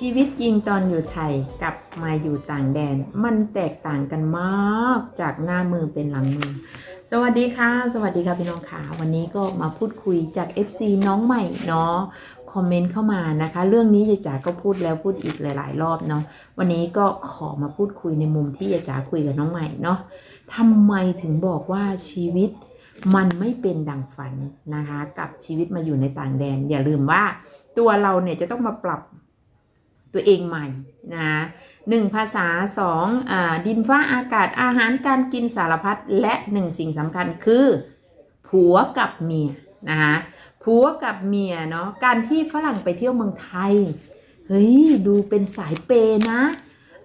ชีวิตจริงตอนอยู่ไทยกับมาอยู่ต่างแดน มันแตกต่างกันมากจากหน้ามือเป็นหลังมือ สวัสดีค่ะ สวัสดีค่ะพี่น้องค่ะวันนี้ก็มาพูดคุยจาก FC น้องใหม่เนาะคอมเมนต์เข้ามานะคะ เรื่องนี้ยายจ๋าก็พูดแล้วพูดอีกหลาย ๆ รอบเนาะวันนี้ก็ขอมาพูดคุยในมุมที่ยายจ๋าคุยกับน้องใหม่เนาะทำไมถึงบอกว่าชีวิตมันไม่เป็นดังฝันนะคะ กับชีวิตมาอยู่ในต่างแดน อย่าลืมว่าตัวเราเนี่ยจะต้องมาปรับ ตัวเองใหม่นะหนึ่งภาษาสองอดินฟ้าอากาศอาหารการกินสารพัดและหนึ่งสิ่งสำคัญคือ ผัวกับเมียนะคะผัวกับเมียเนาะการที่ฝรั่งไปเที่ยวเมืองไทยเฮ้ยดูเป็นสายเปย์นะ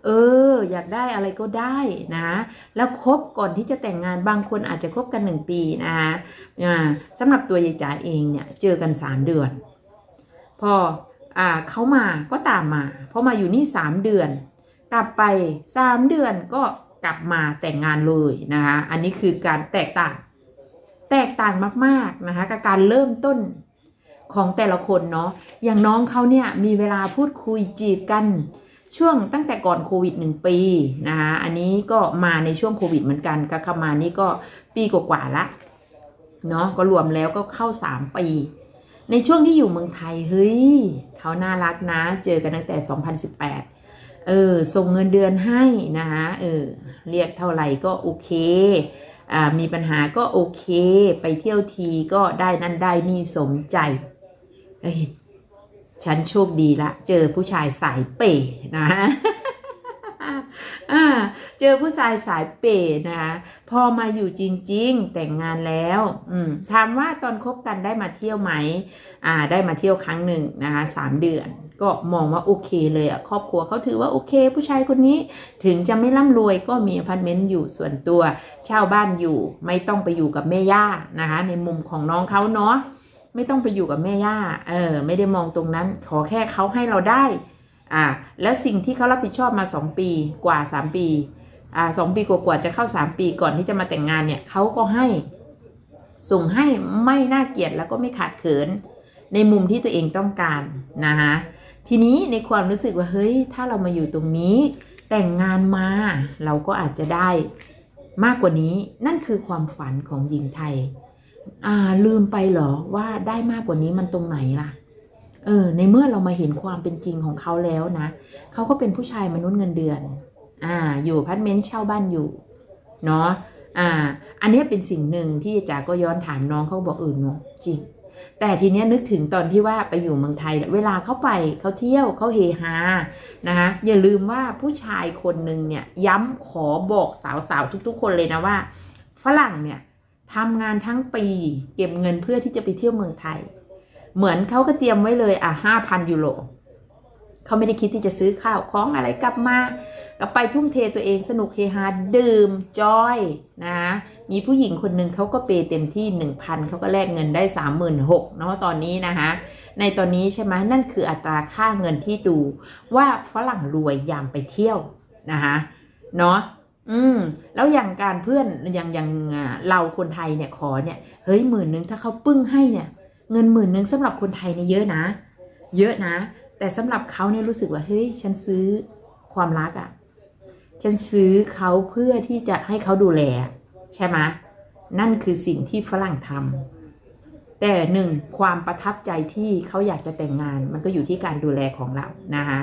เออ อยากได้อะไรก็ได้นะ แล้วคบก่อนที่จะแต่งงานบางคนอาจจะคบกันหนึ่งปีนะคะสำหรับตัวยายจ๋าเองเนี่ยเจอกันสามเดือน พอ อ่าเขามาก็ตามมาพอมาอยู่นี่สามเดือน กลับไปสามเดือนก็กลับมาแต่งงานเลยนะคะอันนี้คือการแตกต่าง แตกต่างมากๆนะคะกับการเริ่มต้นของแต่ละคนเนาะอย่างน้องเขาเนี่ยมีเวลาพูดคุยจีบกันช่วงตั้งแต่ก่อนโควิดหนึ่งปีนะคะอันนี้ก็มาในช่วงโควิดเหมือนกันก็เข้ามานี่ก็ปีกว่าๆละเนาะก็รวมแล้วก็เข้าสามปี ในช่วงที่อยู่เมืองไทยเฮ้ยเขาน่ารักนะ เจอกันตั้งแต่ 2018 เออส่งเงินเดือนให้นะคะเออเรียกเท่าไหร่ก็โอเคอ่ามีปัญหาก็โอเค ไปเที่ยวทีก็ได้นั่นได้นี่สมใจเอ้ยฉันโชคดีละ เจอผู้ชายสายเป๋นะ อ่าเจอผู้ชายสายเป๋นะคะพอมาอยู่จริง ๆ แต่งงานแล้ว อืมถามว่าตอนคบกันได้มาเที่ยวไหมอ่า ได้มาเที่ยวครั้งหนึ่งนะคะสามเดือนก็มองว่าโอเคเลยอะครอบครัวเขาถือว่าโอเค ผู้ชายคนนี้ถึงจะไม่ร่ำรวยก็มีอพาร์ตเมนต์อยู่ส่วนตัวเช่าบ้านอยู่ ไม่ต้องไปอยู่กับแม่ย่านะคะ ในมุมของน้องเขาเนาะไม่ต้องไปอยู่กับแม่ย่าเออไม่ได้มองตรงนั้น ขอแค่เขาให้เราได้ อ่าแล้วสิ่งที่เขารับผิดชอบมาสองปีกว่าสามปีอ่าสองปีกว่าๆจะเข้าสามปีก่อนที่จะมาแต่งงานเนี่ยเขาก็ให้ส่งให้ไม่น่าเกลียดแล้วก็ไม่ขาดเขิน ในมุมที่ตัวเองต้องการนะคะทีนี้ในความรู้สึกว่าเฮ้ยถ้าเรามาอยู่ตรงนี้ แต่งงานมาเราก็อาจจะได้มากกว่านี้นั่นคือความฝันของหญิงไทย อ่าลืมไปเหรอว่าได้มากกว่านี้มันตรงไหนล่ะ เออในเมื่อเรามาเห็นความเป็นจริงของเขาแล้วนะเขาก็เป็นผู้ชายมนุษย์เงินเดือน อ่า อยู่พาร์ตเมนต์เช่าบ้านอยู่ เนาะอ่า อันนี้เป็นสิ่งหนึ่งที่จ๋าก็ย้อนถามน้องเขาบอกเออเนาะจริง แต่ทีเนี้ยนึกถึงตอนที่ว่าไปอยู่เมืองไทย เวลาเขาไปเขาเที่ยวเขาเฮฮานะคะอย่าลืมว่าผู้ชายคนหนึ่งเนี่ยย้ำขอบอกสาวๆทุก ๆ คนเลยนะว่า ฝรั่งเนี่ยทำงานทั้งปีเก็บเงินเพื่อที่จะไปเที่ยวเมืองไทย เหมือนเขาก็เตรียมไว้เลยอะห้าพันยูโรเขาไม่ได้คิดที่จะซื้อข้าวของอะไรกลับมาก็ไปทุ่มเทตัวเองสนุกเฮฮาดื่มจอยนะมีผู้หญิงคนหนึ่งเขาก็เปย์เต็มที่ 1,000เขาก็แลกเงินได้ 36,000เนาะตอนนี้นะคะในตอนนี้ใช่ไหมนั่นคืออัตราค่าเงินที่ดูว่าฝรั่งรวยยามไปเที่ยวนะคะเนาะอืมแล้วอย่างการเพื่อนอย่างอย่างเราคนไทยเนี่ยขอเนี่ยเฮ้ยหมื่นนึงถ้าเขาปึ้งให้เนี่ย เงินหมื่นนึงสำหรับคนไทยเนี่ยเยอะนะ เยอะนะ แต่สำหรับเขาเนี่ยรู้สึกว่าเฮ้ยฉันซื้อความรักอะ่ะ ฉันซื้อเขาเพื่อที่จะให้เขาดูแล ใช่ไหมนั่นคือสิ่งที่ฝรั่งทำแต่หนึ่งความประทับใจที่เขาอยากจะแต่งงาน มันก็อยู่ที่การดูแลของเรานะคะ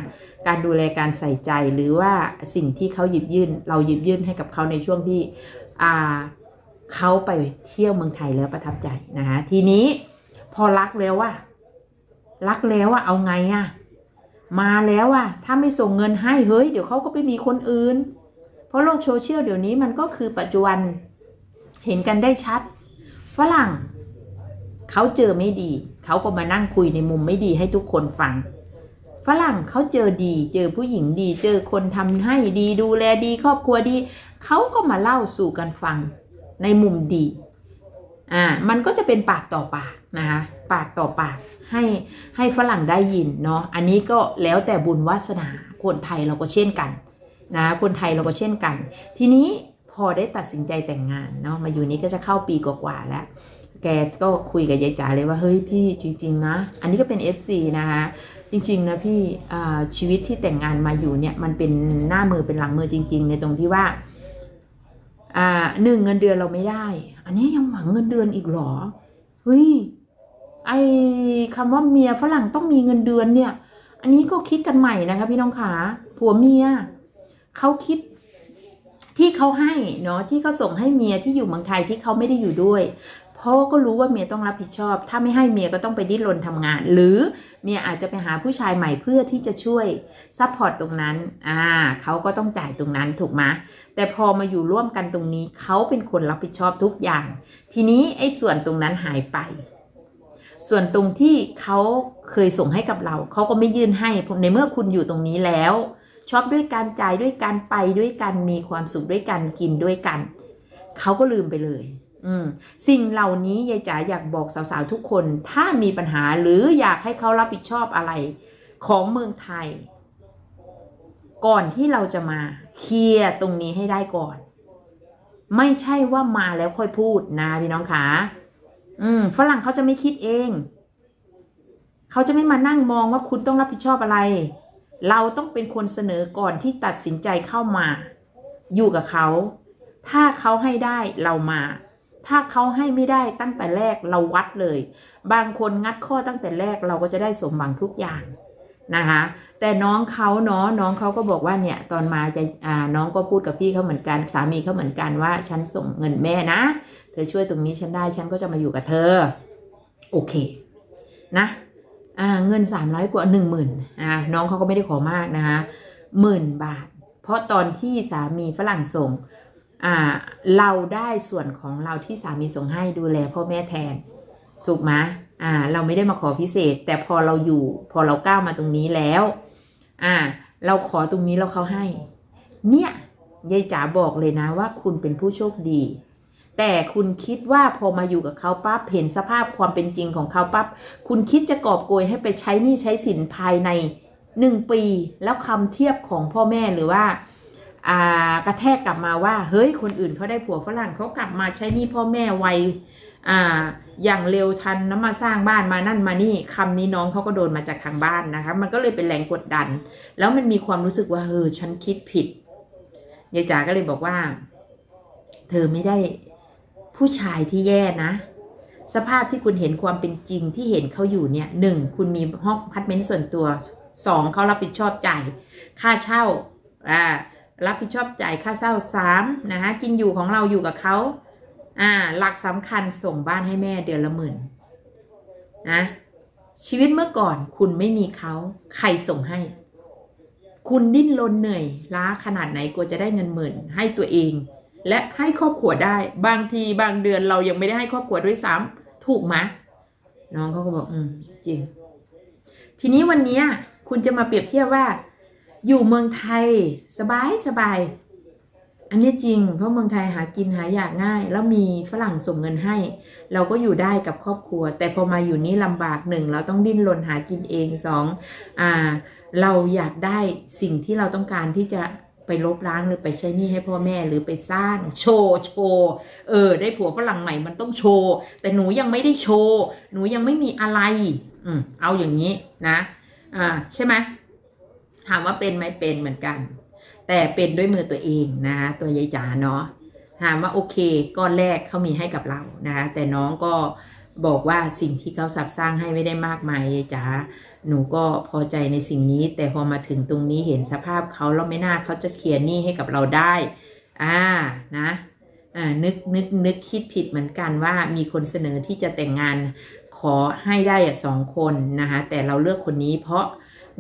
การดูแลการใส่ใจหรือว่าสิ่งที่เขาหยิบยื่น เราหยิบยื่นให้กับเขาในช่วงที่อ่าเขาไปเที่ยวเมืองไทยแล้วประทับใจนะคะทีนี้ อรักแล้วว่ารักแล้วว่าเอาไงอะมาแล้วอะถ้าไม่ส่งเงินให้เฮ้ย เดี๋ยวเขาก็ไปมีคนอื่น เพราะโลกโซเชียลเดี๋ยวนี้มันก็คือปัจจุบันเห็นกันได้ชัดฝรั่งเขาเจอไม่ดี เขาก็มานั่งคุยในมุมไม่ดีให้ทุกคนฟังฝรั่งเขาเจอดี เจอผู้หญิงดี เจอคนทำให้ดีดูแลดี ครอบครัวดี เขาก็มาเล่าสู่กันฟังในมุมดี อ่า มันก็จะเป็นปากต่อปาก นะคะปากต่อปากให้ให้ฝรั่งได้ยินเนาะอันนี้ก็แล้วแต่บุญวาสนาคนไทยเราก็เช่นกันนะคนไทยเราก็เช่นกัน ทีนี้พอได้ตัดสินใจแต่งงานเนาะมาอยู่นี้ก็จะเข้าปีกว่าๆแล้ว แกก็คุยกับยายจ๋าเลยว่าเฮ้ยพี่จริงๆนะ อันนี้ก็เป็น FC นะคะจริงๆนะพี่ชีวิตที่แต่งงานมาอยู่เนี่ยมันเป็นหน้ามือเป็นหลังมือจริง ๆ ในตรงที่ว่าอ่าหนึ่งเงินเดือนเราไม่ได้ อันนี้ยังหวังเงินเดือนอีกหรอเฮ้ย ไอ้คำว่าเมียฝรั่งต้องมีเงินเดือนเนี่ย อันนี้ก็คิดกันใหม่นะคะ พี่น้องขาผัวเมียเขาคิดที่เขาให้เนาะที่เขาส่งให้เมียที่อยู่เมืองไทยที่เขาไม่ได้อยู่ด้วย เพราะก็รู้ว่าเมียต้องรับผิดชอบ ถ้าไม่ให้เมียก็ต้องไปดิ้นรนทำงาน หรือเมียอาจจะไปหาผู้ชายใหม่เพื่อที่จะช่วยซัพพอร์ตตรงนั้นอ่าเขาก็ต้องจ่ายตรงนั้นถูกไหมแต่พอมาอยู่ร่วมกันตรงนี้เขาเป็นคนรับผิดชอบทุกอย่าง ทีนี้ไอ้ส่วนตรงนั้นหายไป ส่วนตรงที่เขาเคยส่งให้กับเรา เขาก็ไม่ยื่นให้ในเมื่อคุณอยู่ตรงนี้แล้วชอบด้วยการจ่ายด้วยการไปด้วยกันมีความสุขด้วยกันกินด้วยกัน เขาก็ลืมไปเลย อืมสิ่งเหล่านี้ยายจ๋าอยากบอกสาวๆทุกคน ถ้ามีปัญหาหรืออยากให้เขารับผิดชอบอะไร ของเมืองไทย ก่อนที่เราจะมาเคลียร์ตรงนี้ให้ได้ก่อน ไม่ใช่ว่ามาแล้วค่อยพูดนะพี่น้องขา อืมฝรั่งเขาจะไม่คิดเอง เขาจะไม่มานั่งมองว่าคุณต้องรับผิดชอบอะไร เราต้องเป็นคนเสนอก่อนที่ตัดสินใจเข้ามา อยู่กับเขา ถ้าเขาให้ได้เรามา ถ้าเขาให้ไม่ได้ตั้งแต่แรกเราวัดเลย บางคนงัดข้อตั้งแต่แรกเราก็จะได้สมหวังทุกอย่าง นะคะแต่น้องเขาเนาะน้องเขาก็บอกว่าเนี่ยตอนมาจะอ่าน้องก็พูดกับพี่เขาเหมือนกันสามีเขาเหมือนกันว่าฉันส่งเงินแม่นะ เธอช่วยตรงนี้ฉันได้ฉันก็จะมาอยู่กับเธอ โอเคนะอ่าเงินสามร้อยกว่าหนึ่งหมื่นอ่าน้องเขาก็ไม่ได้ขอมากนะคะหมื่นบาท เพราะตอนที่สามีฝรั่งส่งอ่าเราได้ส่วนของเราที่สามีส่งให้ดูแลพ่อแม่แทน ถูกไหม อ่าเราไม่ได้มาขอพิเศษ แต่พอเราอยู่ พอเราก้าวมาตรงนี้แล้ว อ่า เราขอตรงนี้แล้วเขาให้ เนี่ยยายจ๋าบอกเลยนะว่าคุณเป็นผู้โชคดี แต่คุณคิดว่าพอมาอยู่กับเขาปั๊บเห็นสภาพความเป็นจริงของเขาปั๊บคุณคิดจะกอบโกยให้ไปใช้หนี้ใช้สินภายในหนึ่งปี แล้วคำเทียบของพ่อแม่หรือว่าอ่ากระแทกกลับมาว่า เฮ้ยคนอื่นเขาได้ผัวฝรั่งเขากลับมาใช้หนี้พ่อแม่ไว อ่าอย่างเร็วทันน้ำมาสร้างบ้านมานั่นมานี่คำนี้น้องเขาก็โดนมาจากทางบ้านนะคะ มันก็เลยเป็นแรงกดดัน แล้วมันมีความรู้สึกว่าเออฉันคิดผิดยายจ๋าก็เลยบอกว่า เธอไม่ได้ผู้ชายที่แย่นะ สภาพที่คุณเห็นความเป็นจริงที่เห็นเขาอยู่เนี่ยหนึ่งคุณมีห้องพาร์ตเมนต์ส่วนตัวสองเขารับผิดชอบจ่ายค่าเช่าอ่ารับผิดชอบจ่ายค่าเช่าสามนะคะกินอยู่ของเราอยู่กับเขา อ่า หลักสำคัญส่งบ้านให้แม่เดือนละหมื่นนะชีวิตเมื่อก่อนคุณไม่มีเขา ใครส่งให้ คุณดิ้นรนเหนื่อย ล้าขนาดไหนกลัวจะได้เงินหมื่นให้ตัวเอง และให้ครอบครัวได้ บางทีบางเดือนเรายังไม่ได้ให้ครอบครัวด้วยซ้ำถูกไหมน้องเขาก็บอกอืมจริง ทีนี้วันนี้คุณจะมาเปรียบเทียบว่า อยู่เมืองไทย สบายสบาย อันนี้จริง เพราะเมืองไทยหากินหาอยากง่าย แล้วมีฝรั่งส่งเงินให้ เราก็อยู่ได้กับครอบครัว แต่พอมาอยู่นี่ลำบากหนึ่งเราต้องดิ้นรนหากินเองสองอ่าเราอยากได้สิ่งที่เราต้องการที่จะไปลบล้างหรือไปใช้หนี้ให้พ่อแม่หรือไปสร้างโชว์โชว์เออ ได้ผัวฝรั่งใหม่มันต้องโชว์แต่หนูยังไม่ได้โชว์หนูยังไม่มีอะไร อืมเอาอย่างนี้นะอ่าใช่ไหมถามว่าเป็นไหมเป็นเหมือนกัน แต่เป็นด้วยมือตัวเองนะตัวยายจ๋าเนาะถามว่าโอเคก้อนแรกเขามีให้กับเรานะคะแต่น้องก็บอกว่าสิ่งที่เขาสับสร้างให้ไม่ได้มากมายยายจ๋าหนูก็พอใจในสิ่งนี้ แต่พอมาถึงตรงนี้เห็นสภาพเขาแล้วไม่น่าเขาจะเคลียร์หนี้ให้กับเราได้อ่านะอ่านึกนึกนึกคิดผิดเหมือนกันว่ามีคนเสนอที่จะแต่งงานขอให้ได้สองคนนะคะแต่เราเลือกคนนี้เพราะ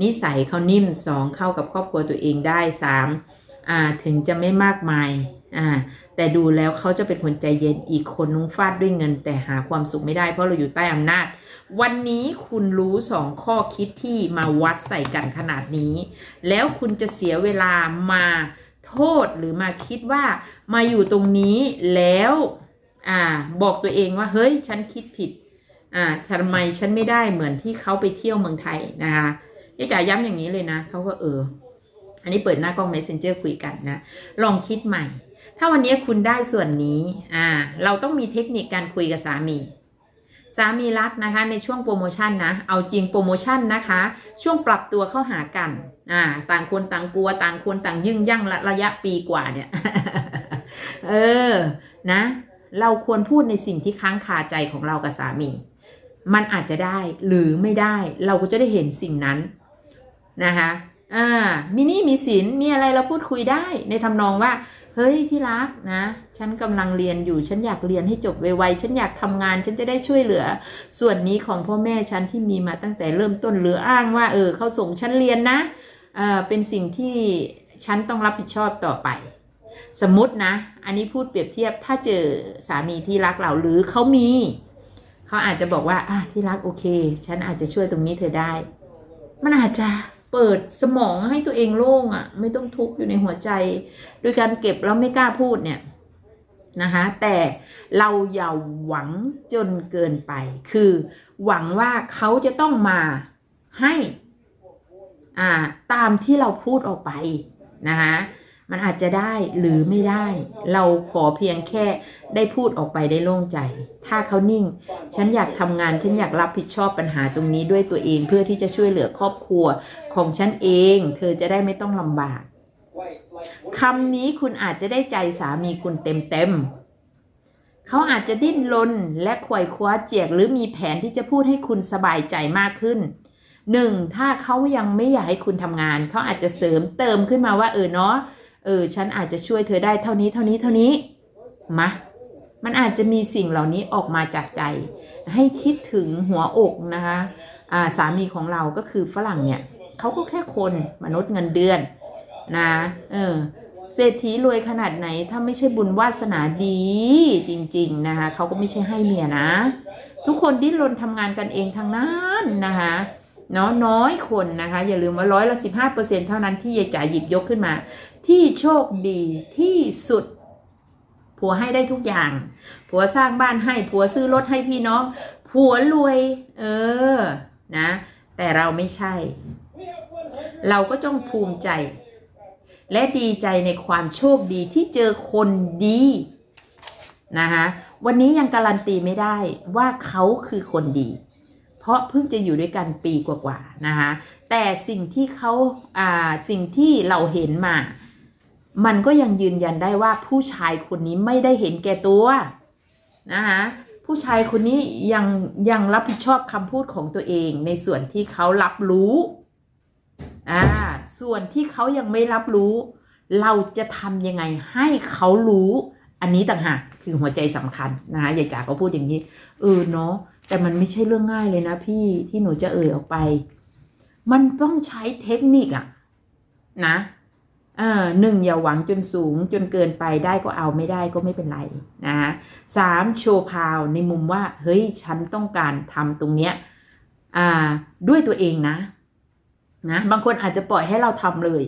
นิสัยเขานิ่มสองเข้ากับครอบครัวตัวเองได้สามอ่าถึงจะไม่มากมายอ่าแต่ดูแล้วเขาจะเป็นคนใจเย็นอีกคนนุ้งฟาดด้วยเงิน แต่หาความสุขไม่ได้เพราะเราอยู่ใต้อำนาจ วันนี้คุณรู้สองข้อคิดที่มาวัดใส่กันขนาดนี้ แล้วคุณจะเสียเวลามาโทษหรือมาคิดว่ามาอยู่ตรงนี้แล้วอ่าบอกตัวเองว่าเฮ้ยฉันคิดผิดอ่าทำไมฉันไม่ได้เหมือนที่เขาไปเที่ยวเมืองไทยนะคะ ยายจ๋าย้ำอย่างนี้เลยนะเขาก็เออ อันนี้เปิดหน้ากล้อง messenger คุยกันนะ ลองคิดใหม่ ถ้าวันนี้คุณได้ส่วนนี้ อ่า เราต้องมีเทคนิคการคุยกับสามีสามีรักนะคะในช่วงโปรโมชั่นนะ เอาจริงโปรโมชั่นนะคะ ช่วงปรับตัวเข้าหากัน อ่า ต่างคนต่างกลัวต่างคนต่างยึ่งยั่งระระยะปีกว่าเนี่ย เออ นะ เราควรพูดในสิ่งที่ค้างคาใจของเรากับสามี มันอาจจะได้หรือไม่ได้ เราก็จะได้เห็นสิ่งนั้น นะคะอ่ามินี่มีสินมีอะไรเราพูดคุยได้ในทำนองว่า เฮ้ยที่รักนะ ฉันกำลังเรียนอยู่ ฉันอยากเรียนให้จบไวๆ ฉันอยากทำงาน ฉันจะได้ช่วยเหลือ ส่วนนี้ของพ่อแม่ฉันที่มีมาตั้งแต่เริ่มต้นหรืออ้างว่า เออเขาส่งฉันเรียนนะเออเป็นสิ่งที่ฉันต้องรับผิดชอบต่อไป สมมตินะ อันนี้พูดเปรียบเทียบถ้าเจอสามีที่รักเราหรือเขามี เขาอาจจะบอกว่าอะที่รักโอเค ฉันอาจจะช่วยตรงนี้เธอได้ มันอาจจะ เปิดสมองให้ตัวเองโล่งอะ่ะ ไม่ต้องทุกข์อยู่ในหัวใจ โดยการเก็บแล้วไม่กล้าพูดเนี่ยนะคะแต่เราอย่าหวังจนเกินไป คือหวังว่าเขาจะต้องมาให้อ่าตามที่เราพูดออกไปนะคะมันอาจจะได้หรือไม่ได้ เราขอเพียงแค่ได้พูดออกไปได้โล่งใจ ถ้าเขานิ่ง ฉันอยากทำงาน ฉันอยากรับผิดชอบปัญหาตรงนี้ด้วยตัวเองเพื่อที่จะช่วยเหลือครอบครัว ของฉันเอง เธอจะได้ไม่ต้องลำบากคำนี้คุณอาจจะได้ใจสามีคุณเต็มๆเขาอาจจะดิ้นรนและขวยคว้าเจียกหรือมีแผนที่จะพูดให้คุณสบายใจมากขึ้นหนึ่งถ้าเขายังไม่อยากให้คุณทำงาน เขาอาจจะเสริมเติมขึ้นมาว่าเออเนาะเออ ฉันอาจจะช่วยเธอได้เท่านี้เท่านี้เท่านี้มามันอาจจะมีสิ่งเหล่านี้ออกมาจากใจ ให้คิดถึงหัวอกนะคะ อ่าสามีของเราก็คือฝรั่งเนี่ย เขาก็แค่คนมนุษย์เงินเดือนนะเออเศรษฐีรวยขนาดไหนถ้าไม่ใช่บุญวาสนาดีจริง ๆ นะคะเขาก็ไม่ใช่ให้เมียนะ ทุกคนดิ้นรนทำงานกันเองทั้งนั้นนะคะเนาะน้อยคนนะคะ อย่าลืมว่าร้อยละสิบห้าเปอร์เซ็นเท่านั้นที่ยายจ๋าหยิบยกขึ้นมา ที่โชคดีที่สุด ผัวให้ได้ทุกอย่าง ผัวสร้างบ้านให้ผัวซื้อรถให้พี่น้อง ผัวรวย เออนะ แต่เราไม่ใช่ เราก็ต้องภูมิใจ และดีใจในความโชคดีที่เจอคนดีนะคะวันนี้ยังการันตีไม่ได้ว่าเขาคือคนดี เพราะเพิ่งจะอยู่ด้วยกันปีกว่าๆนะคะแต่สิ่งที่เขาอ่าสิ่งที่เราเห็นมา มันก็ยังยืนยันได้ว่าผู้ชายคนนี้ไม่ได้เห็นแก่ตัวนะคะผู้ชายคนนี้ยังยังรับผิดชอบคำพูดของตัวเองในส่วนที่เขารับรู้ อ่าส่วนที่เขายังไม่รับรู้ เราจะทำยังไงให้เขารู้อันนี้ต่างหากคือหัวใจสำคัญนะคะยายจ๋าก็พูดอย่างนี้เออเนาะแต่มันไม่ใช่เรื่องง่ายเลยนะพี่ที่หนูจะเอ่ยออกไป มันต้องใช้เทคนิคอะนะเออหนึ่งอย่าหวังจนสูงจนเกินไปได้ก็เอาไม่ได้ก็ไม่เป็นไรนะคะสามโชว์พาวในมุมว่า เฮ้ย ฉันต้องการทำตรงเนี้ยอ่าด้วยตัวเองนะ นะบางคนอาจจะปล่อยให้เราทำเลย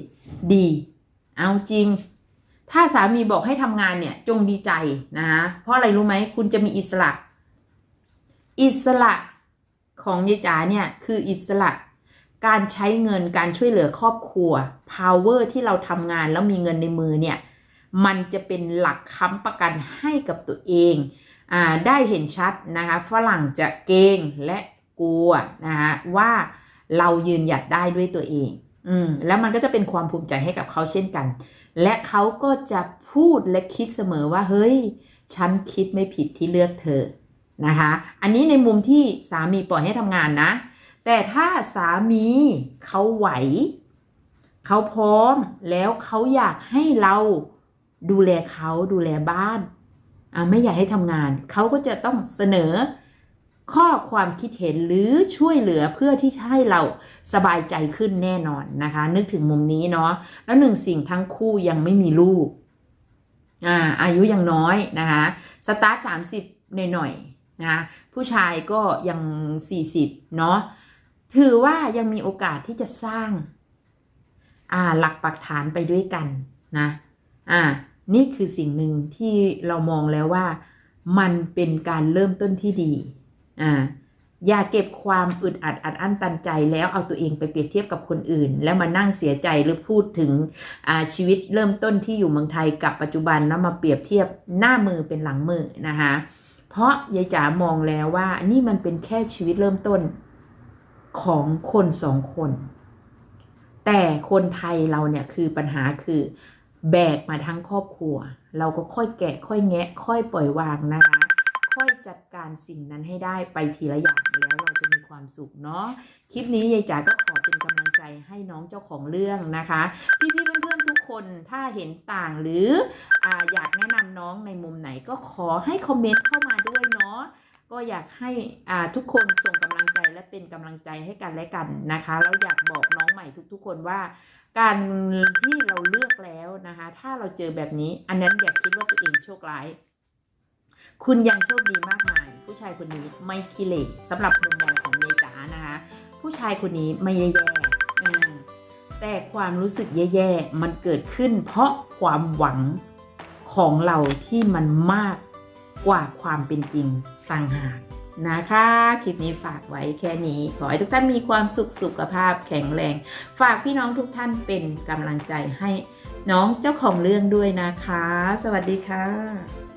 ดี เอาจริง ถ้าสามีบอกให้ทำงานเนี่ย จงดีใจนะคะเพราะอะไรรู้ไหมคุณจะมีอิสระ อิสระของยายจ๋าเนี่ยคืออิสระ การใช้เงินการช่วยเหลือครอบครัว power ที่เราทำงานแล้วมีเงินในมือเนี่ย มันจะเป็นหลักค้ำประกันให้กับตัวเองอได้เห็นชัดนะคะฝรั่งจะเกรงและกลัวนะคะว่า เรายืนหยัดได้ด้วยตัวเอง อืม แล้วมันก็จะเป็นความภูมิใจให้กับเขาเช่นกัน และเขาก็จะพูดและคิดเสมอว่า เฮ้ย ฉันคิดไม่ผิดที่เลือกเธอ นะคะ อันนี้ในมุมที่สามีปล่อยให้ทำงานนะ แต่ถ้าสามีเขาไหว เขาพร้อม แล้วเขาอยากให้เราดูแลเขาดูแลบ้านอ่าไม่อยากให้ทำงาน เขาก็จะต้องเสนอ ข้อความคิดเห็นหรือช่วยเหลือเพื่อที่จะให้เราสบายใจขึ้นแน่นอนนะคะ นึกถึงมุมนี้เนาะแล้วหนึ่งสิ่งทั้งคู่ยังไม่มีลูกอ่าอายุยังน้อยนะคะสตาร์ทสามสิบหน่อยๆนะะผู้ชายก็ยังสี่สิบเนาะถือว่ายังมีโอกาสที่จะสร้างอ่าหลักปักฐานไปด้วยกันนะอ่านี่คือสิ่งหนึ่งที่เรามองแล้วว่ามันเป็นการเริ่มต้นที่ดี อ่าอย่าเก็บความอึดอัดอัดอั้นตันใจแล้วเอาตัวเองไปเปรียบเทียบกับคนอื่น แล้วมานั่งเสียใจหรือพูดถึงชีวิตเริ่มต้นที่อยู่เมืองไทยกับปัจจุบันแล้วมาเปรียบเทียบหน้ามือเป็นหลังมือนะคะเพราะยายจ๋ามองแล้วว่านี่มันเป็นแค่ชีวิตเริ่มต้นของคนสองคน แต่คนไทยเราเนี่ยคือปัญหาคือแบกมาทั้งครอบครัว เราก็ค่อยแกะค่อยแงะ ค่อยปล่อยวางนะคะ ค่อยจัดการสิ่งนั้นให้ได้ไปทีละอย่างแล้วเราจะมีความสุขเนาะคลิปนี้ยายจ๋าก็ขอเป็นกำลังใจให้น้องเจ้าของเรื่องนะคะ พี่ๆเพื่อนๆทุกคนถ้าเห็นต่างหรือออยากแนะนำน้องในมุมไหนก็ขอให้คอมเมนต์เข้ามาด้วยเนาะก็อยากให้ทุกคนส่งกำลังใจและเป็นกำลังใจให้กันและกันนะคะแล้วอยากบอกน้องใหม่ทุก ๆ คนว่าการที่เราเลือกแล้วนะคะ ถ้าเราเจอแบบนี้ อันนั้นอย่าคิดว่าตัวเองโชคร้าย คุณยังโชคดีมากมาย ผู้ชายคนนี้ไม่ขี้เหร่สำหรับมุมมองของเมจ๋านะคะ ผู้ชายคนนี้ไม่ได้แย่แต่ความรู้สึกแย่ๆมันเกิดขึ้น เพราะความหวังของเราที่มันมากกว่าความเป็นจริงต่างหากนะคะ คลิปนี้ฝากไว้แค่นี้ ขอให้ทุกท่านมีความสุขสุขภาพแข็งแรง ฝากพี่น้องทุกท่านเป็นกำลังใจให้น้องเจ้าของเรื่องด้วยนะคะ สวัสดีค่ะ